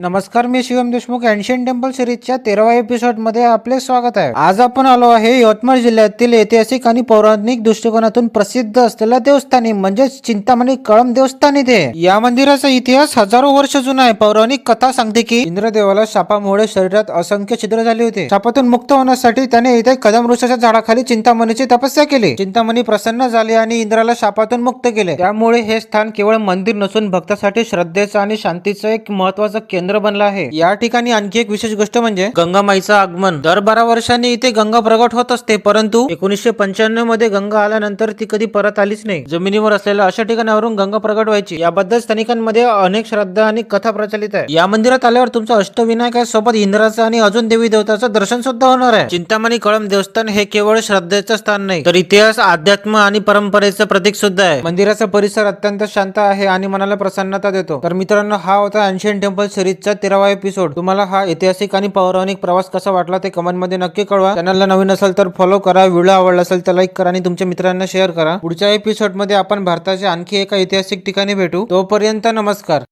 नमस्कार मी Shivam Deshmukh ancient temple सिरीजच्या तेराव्या एपिसोडमध्ये आपले स्वागत आहे. आज आपण आलो आहे यवतमाळ जिल्ह्यातील ऐतिहासिक आणि पौराणिक दृष्टिकोनातून प्रसिद्ध असलेल्या देवस्थानी म्हणजेच चिंतामणी कळम देवस्थान इथे. या मंदिराचा इतिहास हजारो वर्ष जुना आहे. पौराणिक कथा सांगते की इंद्रदेवाला शापामुळे शरीरात असंख्य छिद्र झाले होते. शापातून मुक्त होण्यासाठी त्याने इथे कदम वृक्षाच्या झाडाखाली चिंतामणीची तपस्या केली. चिंतामणी प्रसन्न झाले आणि इंद्राला शापातून मुक्त केले. त्यामुळे हे स्थान केवळ मंदिर नसून भक्तासाठी श्रद्धेचं आणि शांतीचं एक महत्वाचं केंद्र बनलं आहे. या ठिकाणी आणखी एक विशेष गोष्ट म्हणजे गंगामाईचं आगमन. दर बारा वर्षांनी इथे गंगा प्रगट होत असते परंतु एकोणीसशे पंच्याण्णवमध्ये गंगा आल्यानंतर ती कधी परत आलीच नाही. जमिनीवर असलेल्या अशा ठिकाणावरून गंगा प्रगट व्हायची. याबद्दल स्थानिकांमध्ये अनेक श्रद्धा आणि कथा प्रचलित आहे. या मंदिरात आल्यावर तुमचं अष्टविनायकासोबत इंद्राचं आणि अजून देवी देवताचं दर्शन सुद्धा होणार आहे. चिंतामणी कळम देवस्थान हे केवळ श्रद्धेचं स्थान नाही तर इतिहास अध्यात्म आणि परंपरेचं प्रतीक सुद्धा आहे. मंदिराचा परिसर अत्यंत शांत आहे आणि मनाला प्रसन्नता देतो. तर मित्रांनो हा होता अँशियन टेम्पल सिरीजचा तेरावा एपिसोड तुम्हाला हा ऐतिहासिक आणि पौराणिक प्रवास कसा वाटला ते कमेंटमध्ये नक्की कळवा. चॅनलला नवीन असेल तर फॉलो करा. व्हिडिओ आवडला असेल तर लाईक करा आणि तुमच्या मित्रांना शेअर करा. पुढच्या एपिसोडमध्ये आपण भारताच्या आणखी एका ऐतिहासिक ठिकाणी भेटू. तोपर्यंत नमस्कार.